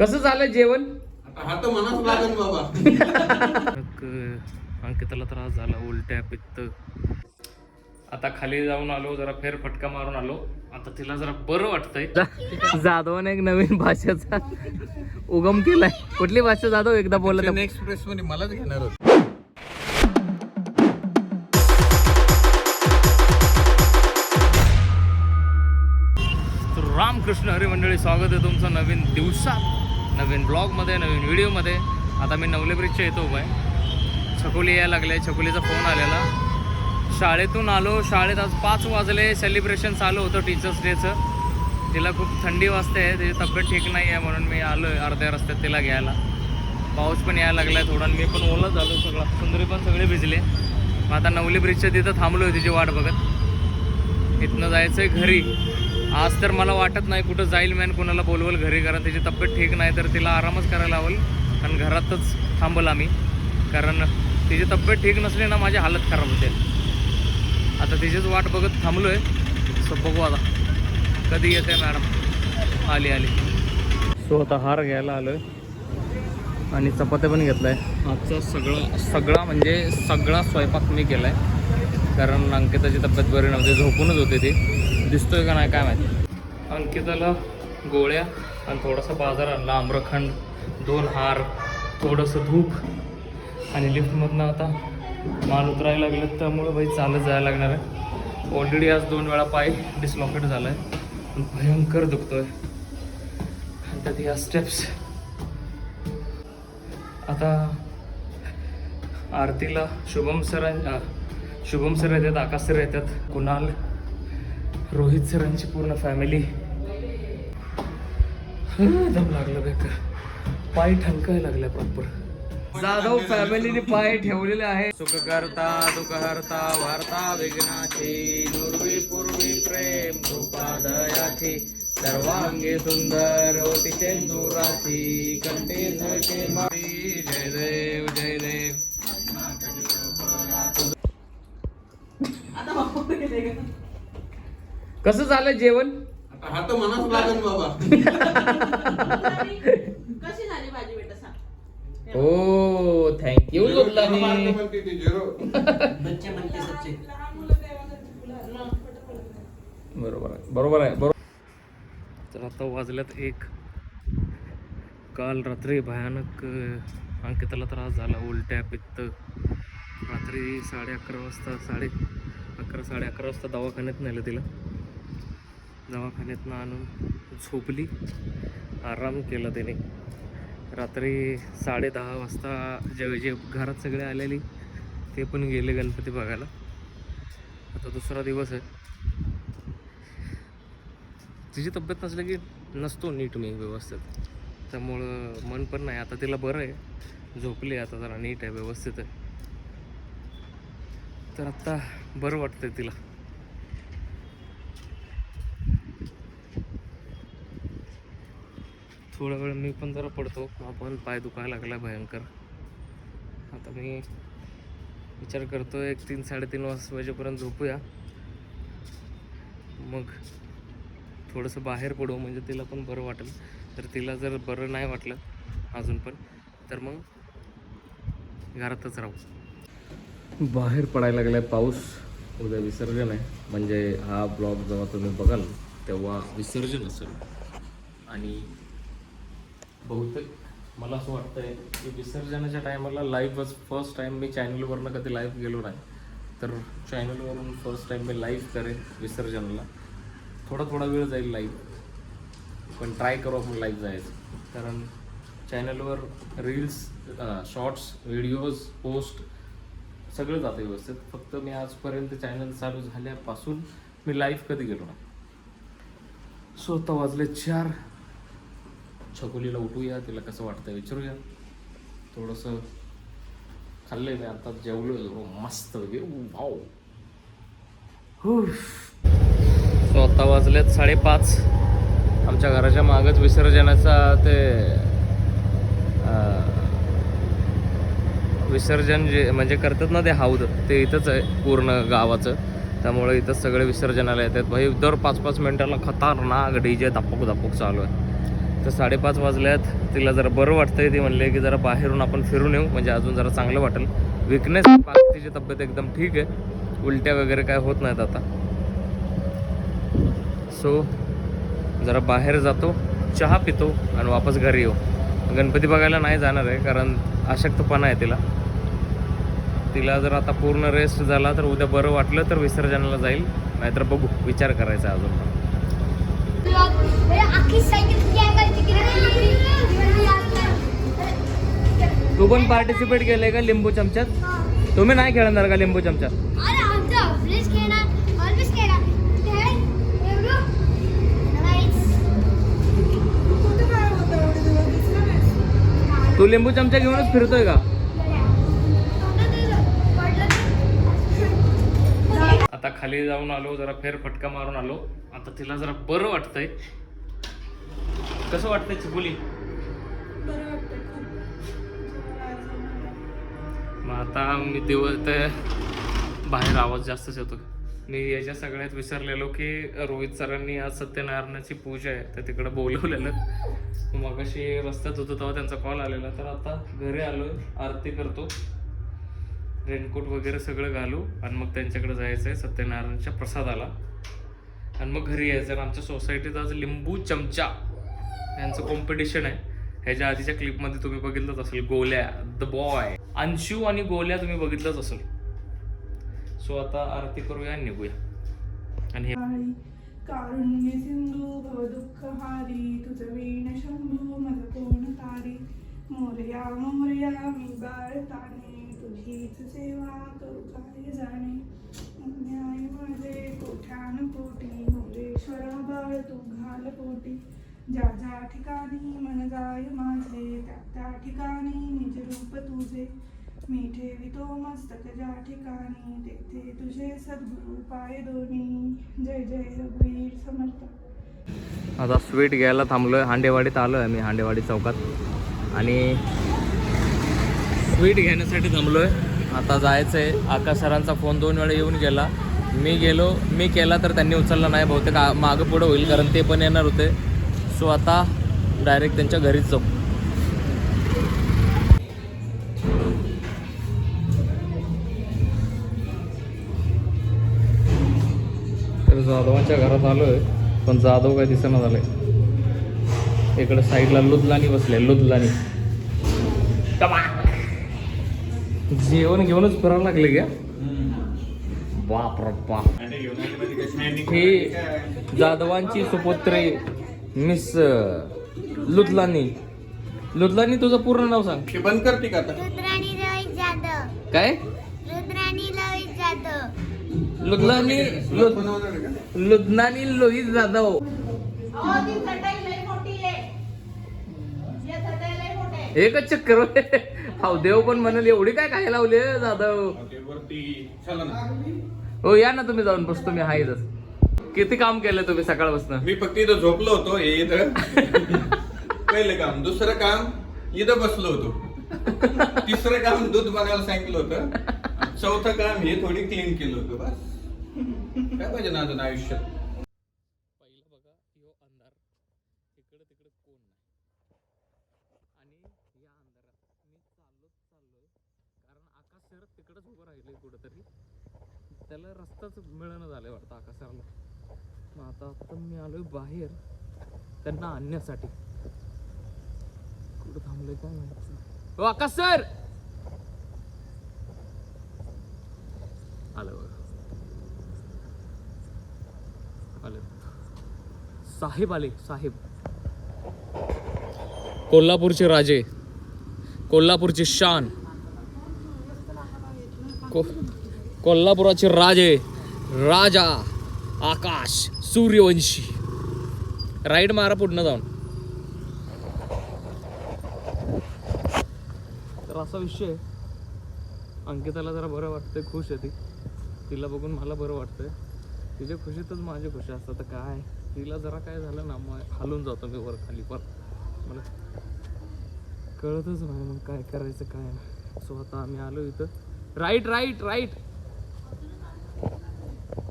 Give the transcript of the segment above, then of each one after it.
कसं झालं जेवण? आता हा तर मनाच लागेल बाबा. अंकिताला त्रास झाला उलट्या पित्त. आता खाली जाऊन आलो जरा फेर फटका मारून आलो. आता तिला जरा बरं वाटतंय. जाधवाने एक नवीन भाषेचा उगम केलाय. कुठली भाषा जाधव एकदा बोलत एक्सप्रेस मध्ये मलाच घेणार होत. रामकृष्ण हरी मंडळी स्वागत आहे तुमचं नवीन दिवसात. नवीन ब्लॉगमध्ये नवीन व्हिडिओमध्ये. आता मी नवले ब्रिजच्या येतो उभा आहे. छकुली यायला लागले छकुलीचा फोन आलेला. शाळेतून आलो. शाळेत आज पाच वाजले. सेलिब्रेशन चालू होतं टीचर्स डेचं तिला खूप थंडी वाजते. तिची तब्येत ठीक नाही आहे म्हणून मी आलो आहे अर्ध्या रस्त्यात तिला घ्यायला. पाऊस पण यायला लागला आहे थोडा. मी पण ओलं झालो सगळं. सुंदरी पण सगळे भिजले. मग आता नवली ब्रिजच्या तिथं थांबलो आहे तिची वाट बघत. इथनं जायचं आहे घरी. आज तर मला वाटत नाही कुठं जाईल मॅन कुणाला बोलवल घरी कारण त्याची तब्येत ठीक नाही तर तिला आरामच करायला लावल आणि घरातच थांबल आम्ही. कारण तिची तब्येत ठीक नसली ना माझी हालत खराब होते. आता तिचीच वाट बघत थांबलो आहे सो बघू आता. कधी येते मॅडम आली आली. सो आता हार घ्यायला आलो आहे आणि चपात्या पण घेतलाय. आजचा सगळा सगळा म्हणजे सगळा स्वयंपाक मी केलाय. कारण अंकिताची तब्येत बरी नव्हती झोपूनच होते ती. दिसतोय का नाही काय माहिती. अंकिताला गोळ्या आणि थोडासा बाजार आणला आम्रखंड दोन हार थोडंसं धूप आणि लिफ्टमधनं आता माल उतरायला लागलं त्यामुळे बाई चालत जायला लागणार आहे. ऑलरेडी आज दोन वेळा पाय डिसलॉकेट झाला आहे भयंकर दुखतोय. त्यात या स्टेप्स आता आरतीला शुभम सर शुभम सर येतात आकाश सर येतात. कुणाल रोहित सरांची पूर्ण फॅमिली दम लागलं बेकार पाय ठणकाय लागल्या प्रॉपर. जाधव फॅमिलीने पाय ठेवलेले आहे सुख करता दुःख हरता वार्ता विघ्नाची नुर्वी पूर्वी प्रेम कृपा दयाची सर्वांगी सुंदर होती शेंदुराची कंठे झळके मारी. जय देव जय देव. कसं झालं जेवण? आता हा तर मनाच लागेल बाबा. कशी झाली? भाजी बेटा सांग. हो थँक्यू ती, झिरो. बरोबर आहे बरोबर आहे बरोबर. तर आता वाजल्यात एक. काल रात्री भयानक अंकिताला त्रास झाला उलट्या पित्त. रात्री साडे अकरा वाजता साडे अकरा साडे अकरा वाजता दवाखान्यात नेलं तिला. दवाखान्यातनं आणून झोपली. आराम केला तिने रात्री साडेदहा वाजता जे जे घरात सगळे आलेली ते पण गेले गणपती बघायला. आता दुसरा दिवस आहे. तिची तब्येत नसली की नसतो नीट मी व्यवस्थित. त्यामुळं मन पण नाही. आता तिला बरं आहे. झोपली आता जरा नीट आहे व्यवस्थित आहे. तर आत्ता बरं वाटतंय तिला. थोडा वेळ मी पण जरा पडतो. आपण पाय दुखायला लागला भयंकर. आता मी विचार करतो एक तीन साडेतीन वाजेपर्यंत झोपूया. मग थोडंसं बाहेर पडू म्हणजे तिला पण बरं वाटेल. तर तिला जर बरं नाही वाटलं अजून पण तर मग घरातच राहू. बाहेर पडायला लागलाय पाऊस. उद्या विसर्जन आहे. म्हणजे हा ब्लॉग जेव्हा तुम्ही बघाल तेव्हा विसर्जन असेल. आणि बहुतेक मला असं वाटतंय की विसर्जनाच्या टायमाला लाईव्हच फर्स्ट टाईम मी चॅनलवरनं कधी लाईव्ह गेलो नाही. तर चॅनलवरून फर्स्ट टाईम मी लाईव्ह करेन विसर्जनाला. थोडा थोडा वेळ जाईल लाईव्ह पण ट्राय करू आपण लाईव्ह जायचं. कारण चॅनलवर रील्स शॉर्ट्स व्हिडिओज पोस्ट सगळं जातं व्यवस्थित. फक्त मी आजपर्यंत चॅनल चालू झाल्यापासून मी लाईव्ह कधी गेलो नाही. सो आता वाजले चार. छकुलीला उठूया तिला कसं वाटतं विचारूया. थोडंसं खाल्लंय मी आता जेवलो हो, मस्त वाव. सो आता वाजलेत साडेपाच. आमच्या घराच्या मागच विसर्जनाचा ते विसर्जन जे म्हणजे करतात ना ते हौद ते इथंच आहे पूर्ण गावाचं. त्यामुळे इथं सगळे विसर्जनाला येतात. भाई दर पाच पाच मिनिटाला खतरनाक डी जे धपक धपक चालू आहे तर साडेपाच वाजल्यात. तिला जरा बरं वाटतंय ती म्हणले की जरा बाहेरून आपण फिरून येऊ. म्हणजे अजून जरा चांगलं वाटेल. विकनेस तिची तब्येत एकदम ठीक आहे. उलट्या वगैरे काय होत नाहीत आता. सो जरा बाहेर जातो चहा पितो आणि वापस घरी येऊ. गणपती बघायला नाही जाणार आहे कारण अशक्तपणा आहे तिला. तिला जर आता पूर्ण रेस्ट झाला तर उद्या बरं वाटलं तर विसर्जनाला जाईल. नाहीतर बघू विचार करायचा अजून. पण सायकल तू पण पार्टिसिपेट केलंय का लिंबू चमच्यात? तुम्ही नाही खेळणार का लिंबू चमच्यात? तू लिंबू चमचा घेऊनच फिरतोय का? आता खाली जाऊन आलो जरा फेर फटका मारून आलो. आता तिला जरा बरं वाटतंय. कसं वाटतंय चिपुली? मग आता मी दिवस ते बाहेर आवाज जास्तच येतो मी याच्या सगळ्यात विसरलेलो की रोहित सरांनी आज सत्यनारायणाची पूजा आहे तर तिकडे बोलवलेलं. मग अशी रस्त्यात होतो तेव्हा त्यांचा कॉल आलेला तर आता घरी आलो आरती करतो. रेनकोट वगैरे सगळं घालू आणि मग त्यांच्याकडे जायचं आहे सत्यनारायणच्या प्रसादाला. आणि मग घरी यायचं आणि आमच्या सोसायटीत आज लिंबू चमचा. यांचं कॉम्पिटिशन आहे. ह्याच्या आधीच्या क्लिपमध्ये तुम्ही बघितलंच असेल गोल्या द बॉय अंशू आणि गोल्या तुम्ही बघितलंच असेल. सो आता आरती करूया आणि निघूया. आणि हे कारुण्य सिंधू भव दुःख हारी तुझ वीण शंभू मज कोण तारी. मोरया मोरया मी बाळताने तुझीच सेवा करू काय जाणे? न्याय माझे कोठ्यान कोटी? मोरेश्वरा बाळ तू घाल पोटी ज्या ज्या ठिकाणी मन जाय माझे त्या त्या ठिकाणी निज रूप तुझे. मी ठेवितो मस्तक ज्या ठिकाणी तेथे तुझे सद्गुरु पाय दोन्ही. जय जय रघुवीर समर्थ. आता स्वीट घ्यायला थांबलोय. हांडेवाडीत आलो आहे मी हांडेवाडी चौकात. आणि स्वीट घेण्यासाठी थांबलोय. आता जायचं आहे आकाश सरांचा फोन दोन वेळा येऊन गेला. मी गेलो मी केला तर त्यांनी उचलला नाही. बहुतेक मागं पुढं होईल कारण ते पण येणार होते. सो आता डायरेक्ट त्यांच्या घरीच जाऊ. तर जाधवांच्या घरात आलोय पण जाधव काय दिसेना झालंय. इकडे साईडला लुदलानी बसले लुदलानी. जेवण घेऊनच फिरायला लागले का? बाप. रे बाप ही जाधवांची सुपुत्री. मिस लुदलानी लुदलानी तुझं पूर्ण नाव सांग. ते बंद करते का आता? रुद्राणी रोहित जाधव. काय? रुद्राणी रोहित जाधव. लुदलानी का? लुदनानी लोहित जाधव. अहो, ती चटई लई मोठी आहे. या चटई लई मोठे आहे एकच चक्कर होय. हाव देव पण म्हणाल एवढी काय काय लावले जाधव? वरती चला ना. हो या ना तुम्ही जाऊन बसतो मी हाय किती काम केलं तुम्ही सकाळपासून? मी फक्त इथं झोपलो होतो हे इथं. पहिलं काम दुसरं काम इथं बसलो होतो. तिसरं काम दूध बघायला सांगितलं होतं. चौथं काम हे थोडी क्लीन केलं होतं बस. काय पाहिजे ना अजून आयुष्यात? पहिलं बघा यो अंधार इकडे तिकडे कोण नाही आणि या अंधारात मी चाललोच चाललोय कारण आकाश सर तिकडेच उभं राहिले कुठंतरी त्याला रस्ताच मिळणं झालंय वाटतं आकाश सरला मग आता आता मी आलोय बाहेर त्यांना आणण्यासाठी. कुठं थांबलोय काय माहिती? हो आकाश सर! आलं बघा. साहेब आले साहेब. कोल्हापूरचे राजे. कोल्हापूरची शान. को कोल्हापुराचे राजे. राजा. आकाश. सूर्यवंशी राईड मारा पुढनं जाऊन. तर असा विषय अंकिताला जरा बरं वाटतंय खुश आहे ती. तिला बघून मला बरं वाटतंय. तिच्या खुशीतच माझी खुशी असतात तर काय? तिला जरा काय झालं ना मग हालून जातो मी वर खाली. पण मला कळतच नाही मग काय करायचं काय स्वतः आम्ही आलो इथं. राईट राईट राईट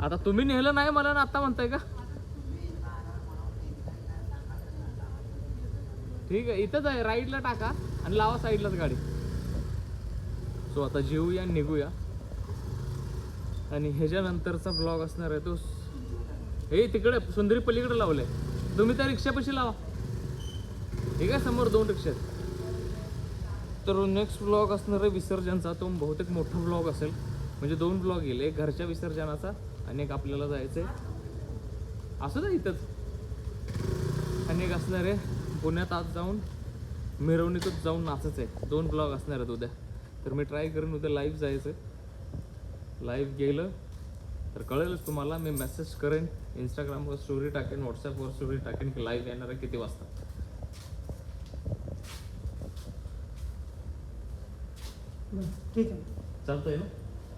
आता तुम्ही नेलं नाही मला ना आता म्हणताय का? ठीक आहे इथंच आहे. राईडला टाका आणि लावा साईडलाच गाडी. सो आता जेऊया आणि निघूया. आणि ह्याच्यानंतरचा ब्लॉग असणार आहे तो. हे तिकडे सुंदरी पलीकडे लावलंय. तुम्ही त्या रिक्षापाशी लावा. ठीक आहे समोर दोन रिक्षा आहेत. तर नेक्स्ट ब्लॉग असणार आहे विसर्जनचा. तो बहुतेक मोठा ब्लॉग असेल. म्हणजे दोन ब्लॉग येईल. एक घरच्या विसर्जनाचा एक आपल्याला जायचं आहे असं ना इथंच. एक असणार आहे. पुण्यात आज जाऊन मिरवणुकीत जाऊन नाचायचं आहे दोन ब्लॉग असणार आहेत उद्या. तर मी ट्राय करेन उद्या लाईव्ह जायचं. लाईव्ह गेलं तर कळेलच तुम्हाला. मी मेसेज करेन इंस्टाग्रामवर स्टोरी टाकेन व्हॉट्सअपवर स्टोरी टाकेन की लाईव्ह येणार आहे किती वाजता. ठीक आहे. चालतंय ना?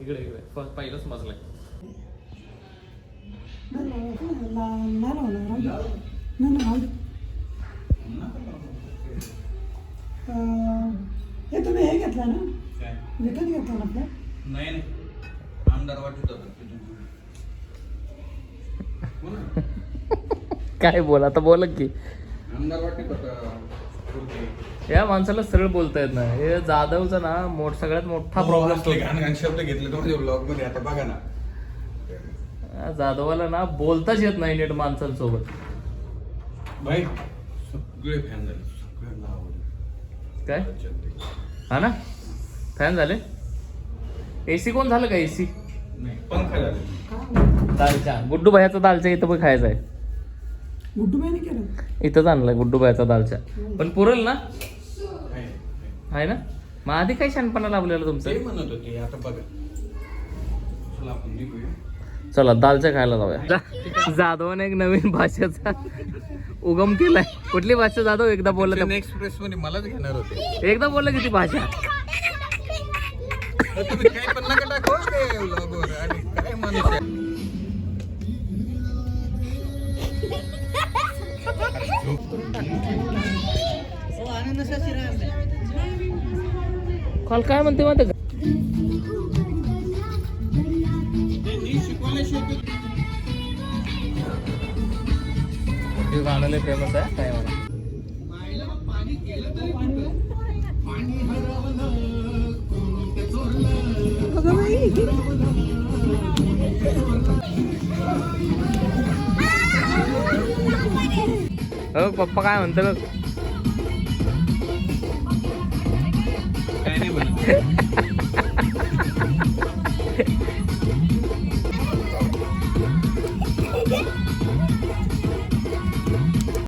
इकडे इकडे. पहिलाच मजला आहे. हे तुम्ही हे घेतलं ना काय? विकत घेतलं ना आपलं नाही नाही आमदार वाटत होता तिथून. हो ना? काय बोल आता बोला की आमदार वाटत होता ओके. या माणसाला सरळ बोलता येत नाही हे जाधवचा ना मोठ सगळ्यात मोठा प्रॉब्लेम असले घाण घाण शब्द घेतले तुमच्या ब्लॉगमध्ये आता बघा ना जाधवाला ना बोलताच येत नाही नीट माणसांसोबत. भाई सगळे फॅन झाले. सगळ्यांना आवडले. काय? हा ना? फॅन झाले? एसी कोण झालं का एसी पंखा झाले. दालच्या गुड्डू भाईचा दालच्या इथं पण खायचा आहे. गुड्डूबाईने केलं? इथंच आणलाय गुड्डू भाईचा दालच्या पण पुरेल ना? आहे. ना? मग आधी काय शानपणा लावलेला तुमचं? म्हणत होते आता बघा. चला आपण निघूया. चला दालच्या खायला जाऊया. जाधवाने एक नवीन भाषेचा उगम केलाय. कुठली भाषा जाधव? एकदा बोलला त्या- एक्सप्रेस मध्ये मलाच घेणार होते. एकदा बोलला किती भाषा. काल काय म्हणते माहिती हे गाणं लय फेमस आहे काय म्हणा. हो पप्पा काय म्हणतो बघ काय नाही म्हणत.